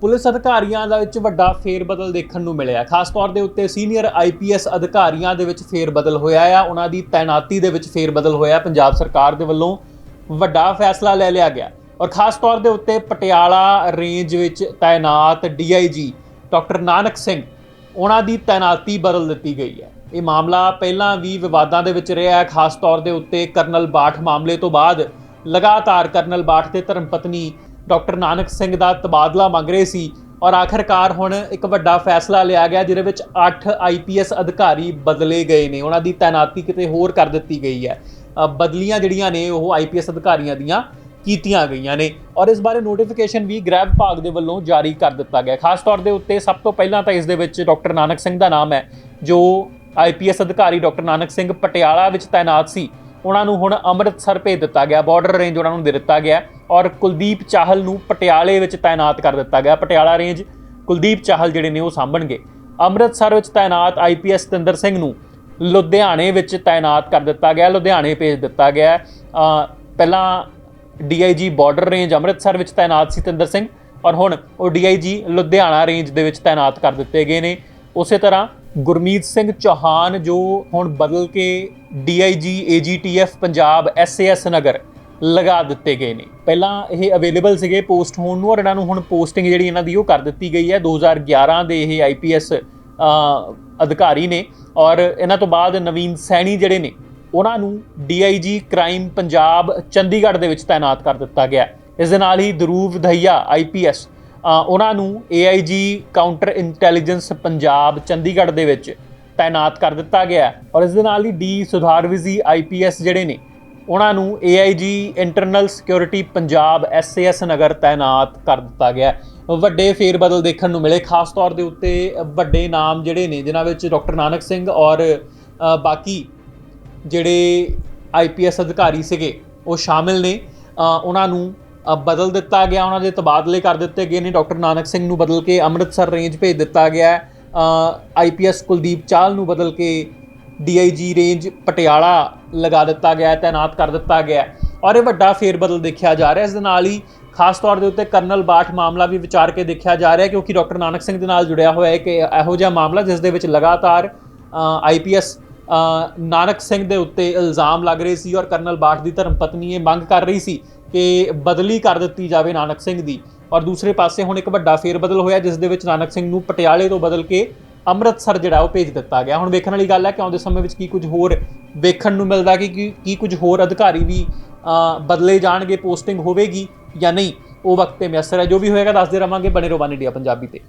Police ਅਧਿਕਾਰੀਆਂ ਦੇ ਵਿੱਚ ਵੱਡਾ ਫੇਰਬਦਲ ਦੇਖਣ ਨੂੰ ਮਿਲਿਆ। ਖਾਸ ਤੌਰ ਦੇ ਉੱਤੇ ਸੀਨੀਅਰ ਆਈਪੀਐਸ ਅਧਿਕਾਰੀਆਂ ਦੇ ਵਿੱਚ ਫੇਰਬਦਲ ਹੋਇਆ ਆ। ਉਹਨਾਂ ਦੀ ਤਾਇਨਾਤੀ ਦੇ ਵਿੱਚ ਫੇਰਬਦਲ ਹੋਇਆ। ਪੰਜਾਬ ਸਰਕਾਰ ਦੇ ਵੱਲੋਂ ਵੱਡਾ ਫੈਸਲਾ ਲੈ ਲਿਆ ਗਿਆ। ਔਰ ਖਾਸ ਤੌਰ ਦੇ ਉੱਤੇ ਪਟਿਆਲਾ ਰੇਂਜ ਵਿੱਚ ਤਾਇਨਾਤ ਡੀਆਈਜੀ ਡਾਕਟਰ ਨਾਨਕ ਸਿੰਘ, ਉਹਨਾਂ ਦੀ ਤਾਇਨਾਤੀ ਬਦਲ ਦਿੱਤੀ ਗਈ ਹੈ। ਇਹ ਮਾਮਲਾ ਪਹਿਲਾਂ ਵੀ ਵਿਵਾਦਾਂ ਦੇ ਵਿੱਚ ਰਿਹਾ ਹੈ। ਖਾਸ ਤੌਰ ਦੇ ਉੱਤੇ ਕਰਨਲ ਬਾਠ ਮਾਮਲੇ ਤੋਂ ਬਾਅਦ ਲਗਾਤਾਰ ਕਰਨਲ ਬਾਠ ਤੇ ਧਰਮਪਤਨੀ ਡਾਕਟਰ ਨਾਨਕ ਸਿੰਘ ਦਾ ਤਬਾਦਲਾ ਮੰਗ ਰਹੇ ਸੀ ਔਰ ਆਖਰਕਾਰ ਹੁਣ ਇੱਕ ਵੱਡਾ ਫੈਸਲਾ ਲਿਆ ਗਿਆ ਜਿਹਦੇ ਵਿੱਚ 8 ਆਈਪੀਐਸ ਅਧਿਕਾਰੀ ਬਦਲੇ ਗਏ ਨੇ। ਉਹਨਾਂ ਦੀ ਤਾਇਨਾਤੀ ਕਿਤੇ ਹੋਰ ਕਰ ਦਿੱਤੀ ਗਈ ਹੈ। ਬਦਲੀਆਂ ਜਿਹੜੀਆਂ ਨੇ ਉਹ ਆਈਪੀਐਸ ਅਧਿਕਾਰੀਆਂ ਦੀਆਂ ਕੀਤੀਆਂ ਗਈਆਂ ਨੇ ਔਰ ਇਸ ਬਾਰੇ ਨੋਟੀਫਿਕੇਸ਼ਨ ਵੀ ਗ੍ਰਹਿ ਵਿਭਾਗ ਦੇ ਵੱਲੋਂ ਜਾਰੀ ਕਰ ਦਿੱਤਾ ਗਿਆ। ਖਾਸ ਤੌਰ ਦੇ ਉੱਤੇ ਸਭ ਤੋਂ ਪਹਿਲਾਂ ਤਾਂ ਇਸ ਦੇ ਵਿੱਚ ਡਾਕਟਰ ਨਾਨਕ ਸਿੰਘ ਦਾ ਨਾਮ ਹੈ, ਜੋ ਆਈਪੀਐਸ ਅਧਿਕਾਰੀ ਡਾਕਟਰ ਨਾਨਕ ਸਿੰਘ ਪਟਿਆਲਾ ਵਿੱਚ ਤਾਇਨਾਤ ਸੀ। ਉਹਨਾਂ ਨੂੰ ਹੁਣ ਅੰਮ੍ਰਿਤਸਰ ਭੇਜ ਦਿੱਤਾ ਗਿਆ ਬਾਰਡਰ ਰੇਂਜ ਉਹਨਾਂ ਨੂੰ ਦੇ ਦਿੱਤਾ ਗਿਆ ਔਰ ਕੁਲਦੀਪ ਚਾਹਲ ਨੂੰ ਪਟਿਆਲੇ ਵਿੱਚ ਤਾਇਨਾਤ ਕਰ ਦਿੱਤਾ ਗਿਆ। ਪਟਿਆਲਾ ਰੇਂਜ ਕੁਲਦੀਪ ਚਾਹਲ ਜਿਹੜੇ ਨੇ ਉਹ ਸਾਂਭਣਗੇ। ਅੰਮ੍ਰਿਤਸਰ ਵਿੱਚ ਤਾਇਨਾਤ ਆਈਪੀਐਸ ਸਤਿੰਦਰ ਸਿੰਘ ਨੂੰ ਲੁਧਿਆਣੇ ਵਿੱਚ ਤਾਇਨਾਤ ਕਰ ਦਿੱਤਾ ਗਿਆ ਲੁਧਿਆਣੇ ਭੇਜ ਦਿੱਤਾ ਗਿਆ। ਅ, ਪਹਿਲਾਂ ਡੀਆਈਜੀ ਬਾਰਡਰ ਰੇਂਜ ਅੰਮ੍ਰਿਤਸਰ ਵਿੱਚ ਤਾਇਨਾਤ ਸੀ ਸਤਿੰਦਰ ਸਿੰਘ ਔਰ ਹੁਣ ਉਹ ਡੀਆਈਜੀ ਲੁਧਿਆਣਾ ਰੇਂਜ ਦੇ ਵਿੱਚ ਤਾਇਨਾਤ ਕਰ ਦਿੱਤੇ ਗਏ ਨੇ। ਉਸੇ ਤਰ੍ਹਾਂ ਗੁਰਮੀਤ ਸਿੰਘ ਚੌਹਾਨ ਜੋ ਹੁਣ ਬਦਲ ਕੇ DIG AGTF Punjab SAS Nagar ਲਗਾ ਦਿੱਤੇ ਗਏ ਨੇ। ਪਹਿਲਾਂ ਇਹ ਅਵੇਲੇਬਲ ਸੀਗੇ ਪੋਸਟ ਹੋਣ ਨੂੰ ਔਰ ਇਹਨਾਂ ਨੂੰ ਹੁਣ ਪੋਸਟਿੰਗ ਜਿਹੜੀ ਇਹਨਾਂ ਦੀ ਉਹ ਕਰ ਦਿੱਤੀ ਗਈ ਹੈ। 2011 ਦੇ ਇਹ ਆਈਪੀਐਸ ਅਧਿਕਾਰੀ ਨੇ ਔਰ ਇਹਨਾਂ ਤੋਂ ਬਾਅਦ ਨਵੀਨ ਸੈਣੀ ਜਿਹੜੇ ਨੇ, ਉਹਨਾਂ ਨੂੰ ਡੀਆਈਜੀ ਕ੍ਰਾਈਮ ਪੰਜਾਬ ਚੰਡੀਗੜ੍ਹ ਦੇ ਵਿੱਚ ਤਾਇਨਾਤ ਕਰ ਦਿੱਤਾ ਗਿਆ ਇਸ ਦੇ ਨਾਲ ਹੀ ਧਰੂਵ ਦਹੀਆ ਆਈਪੀਐਸ ਉਹਨਾਂ ਨੂੰ AIG counter intelligence Punjab, Chandigarh ਦੇ ਵਿੱਚ ਤਾਇਨਾਤ ਕਰ ਦਿੱਤਾ ਗਿਆ ਔਰ ਇਸ ਦੇ ਨਾਲ ਹੀ ਡੀ ਸੁਧਾਰਵਿਜ਼ੀ ਆਈਪੀਐਸ ਜਿਹੜੇ ਨੇ, ਉਹਨਾਂ ਨੂੰ AIG internal security Punjab SAS Nagar ਤਾਇਨਾਤ ਕਰ ਦਿੱਤਾ ਗਿਆ ਵੱਡੇ ਫੇਰ ਬਦਲ ਦੇਖਣ ਨੂੰ ਮਿਲੇ, ਖਾਸ ਤੌਰ ਦੇ ਉੱਤੇ ਵੱਡੇ ਨਾਮ ਜਿਹੜੇ ਨੇ, ਜਿਨ੍ਹਾਂ ਵਿੱਚ ਡਾਕਟਰ ਨਾਨਕ ਸਿੰਘ ਔਰ ਬਾਕੀ ਜਿਹੜੇ ਆਈਪੀਐਸ ਅਧਿਕਾਰੀ ਸੀਗੇ, ਉਹ ਸ਼ਾਮਿਲ ਨੇ। ਉਹਨਾਂ ਨੂੰ ਬਦਲ ਦਿੱਤਾ ਗਿਆ। ਉਹਨਾਂ ਦੇ ਤਬਾਦਲੇ ਕਰ ਦਿੱਤੇ ਗਏ ਨੇ। ਡਾਕਟਰ ਨਾਨਕ ਸਿੰਘ ਨੂੰ ਬਦਲ ਕੇ ਅੰਮ੍ਰਿਤਸਰ ਰੇਂਜ ਭੇਜ ਦਿੱਤਾ ਗਿਆ। ਹੈ ਆਈਪੀਐਸ ਕੁਲਦੀਪ ਚਾਲ ਨੂੰ ਬਦਲ ਕੇ ਡੀਆਈਜੀ ਰੇਂਜ ਪਟਿਆਲਾ ਲਗਾ ਦਿੱਤਾ ਗਿਆ ਹੈ ਤਾਇਨਾਤ ਕਰ ਦਿੱਤਾ ਗਿਆ। ਹੈ ਔਰ ਇਹ ਵੱਡਾ ਫੇਰ ਬਦਲ ਦੇਖਿਆ ਜਾ ਰਿਹਾ। ਇਸ ਦੇ ਨਾਲ ਹੀ ਖਾਸ ਤੌਰ ਦੇ ਉੱਤੇ ਕਰਨਲ ਬਾਠ ਮਾਮਲਾ ਵੀ ਵਿਚਾਰ ਕੇ ਦੇਖਿਆ ਜਾ ਰਿਹਾ, ਕਿਉਂਕਿ ਡਾਕਟਰ ਨਾਨਕ ਸਿੰਘ ਦੇ ਨਾਲ ਜੁੜਿਆ ਹੋਇਆ ਹੈ ਕਿ ਇਹੋ ਜਿਹਾ ਮਾਮਲਾ, ਜਿਸ ਦੇ ਵਿੱਚ ਲਗਾਤਾਰ ਆਈਪੀਐਸ ਨਾਨਕ ਸਿੰਘ ਦੇ ਉੱਤੇ ਇਲਜ਼ਾਮ ਲੱਗ ਰਹੇ ਸੀ ਔਰ ਕਰਨਲ ਬਾਠ ਦੀ ਧਰਮ ਪਤਨੀ ਇਹ ਮੰਗ ਕਰ ਰਹੀ ਸੀ ਕਿ ਬਦਲੀ ਕਰ ਦਿੱਤੀ ਜਾਵੇ ਨਾਨਕ ਸਿੰਘ ਦੀ। ਔਰ ਦੂਸਰੇ ਪਾਸੇ ਹੁਣ ਇੱਕ ਵੱਡਾ ਫੇਰ ਬਦਲ ਹੋਇਆ, ਜਿਸ ਦੇ ਵਿੱਚ ਨਾਨਕ ਸਿੰਘ ਨੂੰ ਪਟਿਆਲੇ ਤੋਂ ਬਦਲ ਕੇ ਅੰਮ੍ਰਿਤਸਰ ਜਿਹੜਾ ਉਹ ਭੇਜ ਦਿੱਤਾ ਗਿਆ। ਹੁਣ ਵੇਖਣ ਵਾਲੀ ਗੱਲ ਹੈ ਕਿ ਆਉਂਦੇ ਸਮੇਂ ਵਿੱਚ ਕੀ ਕੁਝ ਹੋਰ ਵੇਖਣ ਨੂੰ ਮਿਲਦਾ ਕਿ ਕੀ ਕੀ ਕੁਝ ਹੋਰ ਅਧਿਕਾਰੀ ਵੀ ਬਦਲੇ ਜਾਣਗੇ, ਪੋਸਟਿੰਗ ਹੋਵੇਗੀ ਜਾਂ ਨਹੀਂ, ਉਹ ਵਕਤ ਤੇ ਮਿਆਸਰ ਹੈ। ਜੋ ਵੀ ਹੋਏਗਾ, ਦੱਸਦੇ ਰਵਾਂਗੇ। ਬਣੇ ਰਹੋ ਵਨ ਇੰਡੀਆ ਪੰਜਾਬੀ ਤੇ।